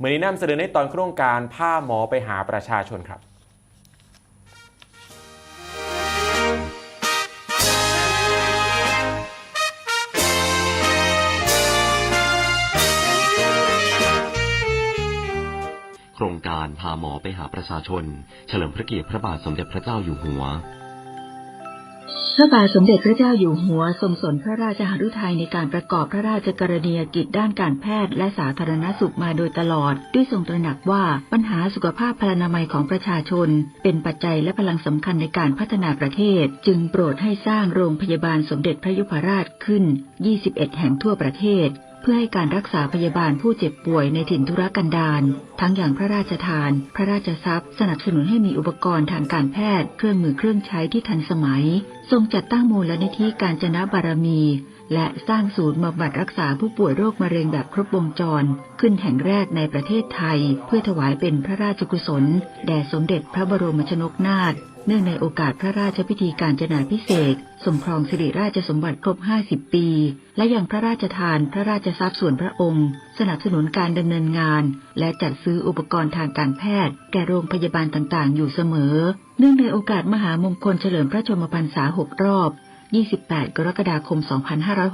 เมื่อนี้นำเสนอในตอนโครงการผ้าหมอไปหาประชาชนครับโครงการพาหมอไปหาประชาชน เฉลิมพระเกียรติพระบาทสมเด็จพระเจ้าอยู่หัว พระบาทสมเด็จพระเจ้าอยู่หัวทรงสนพระราชหฤทัยในการประกอบพระราชกรณียกิจด้านการแพทย์และสาธารณสุขมาโดยตลอด ด้วยทรงตระหนักว่าปัญหาสุขภาพพลานามัยของประชาชน เป็นปัจจัยและพลังสำคัญในการพัฒนาประเทศ จึงโปรดให้สร้างโรงพยาบาลสมเด็จพระยุพราชขึ้น 21 แห่งทั่วประเทศ เพื่อให้การรักษาพยาบาลผู้เจ็บป่วยในถิ่นธุรกันดารทั้งอย่างพระราชทาน พระราชทรัพย์ สนับสนุนให้มีอุปกรณ์ทางการแพทย์ เครื่องมือเครื่องใช้ที่ทันสมัย ทรงจัดตั้งมูลนิธิการจนะบารมี และสร้างศูนย์บำบัดรักษาผู้ป่วยโรคมะเร็งแบบครบวงจร ขึ้นแห่งแรกในประเทศไทย เพื่อถวายเป็นพระราชกุศล แด่สมเด็จพระบรมชนกนาถเนื่องในโอกาสพระราชพิธีการจนาพิเศษสมครองสิริราชสมบัติครบ 50 ปี และยังพระราชทานพระราชทรัพย์ส่วนพระองค์ สนับสนุนการดำเนินงาน และจัดซื้ออุปกรณ์ทางการแพทย์ แก่โรงพยาบาลต่างๆ อยู่เสมอ เนื่องในโอกาสมหามงคลเฉลิมพระชนมพรรษา6รอบ 28 กรกฎาคม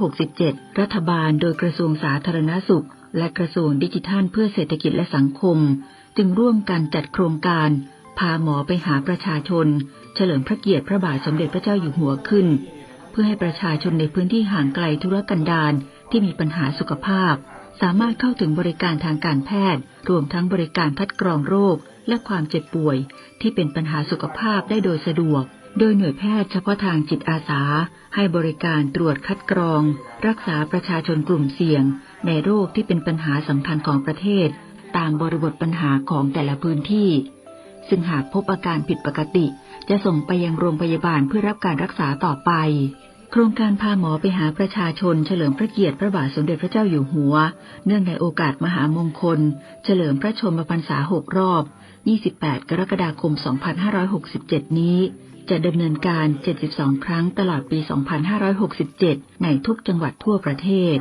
2567 รัฐบาลโดยกระทรวงสาธารณสุข และกระทรวงดิจิทัลเพื่อเศรษฐกิจและสังคม จึงร่วมกันจัดโครงการ พาหมอไปหาประชาชน เฉลิมพระเกียรติพระบาทสมเด็จพระเจ้าอยู่หัวขึ้น เพื่อให้ประชาชนในพื้นที่ห่างไกลธุรกันดารที่มีปัญหาสุขภาพ สามารถเข้าถึงบริการทางการแพทย์ รวมทั้งบริการคัดกรองโรคและความเจ็บป่วย ที่เป็นปัญหาสุขภาพได้โดยสะดวก โดยหน่วยแพทย์เฉพาะทางจิตอาสาให้บริการตรวจคัดกรอง รักษาประชาชนกลุ่มเสี่ยง ในโรคที่เป็นปัญหาสำคัญของประเทศ ตามบริบทปัญหาของแต่ละพื้นที่ ซึ่งหากพบอาการผิดปกติ จะส่งไปยังโรงพยาบาลเพื่อรับการรักษาต่อไป โครงการพาหมอไปหาประชาชน เฉลิมพระเกียรติพระบาทสมเด็จพระเจ้าอยู่หัว เนื่องในโอกาสมหามงคล เฉลิมพระชนมพรรษา6รอบ 28 กรกฎาคม 2567 นี้ จะดำเนินการ 72 ครั้งตลอดปี 2567 ในทุกจังหวัดทั่วประเทศ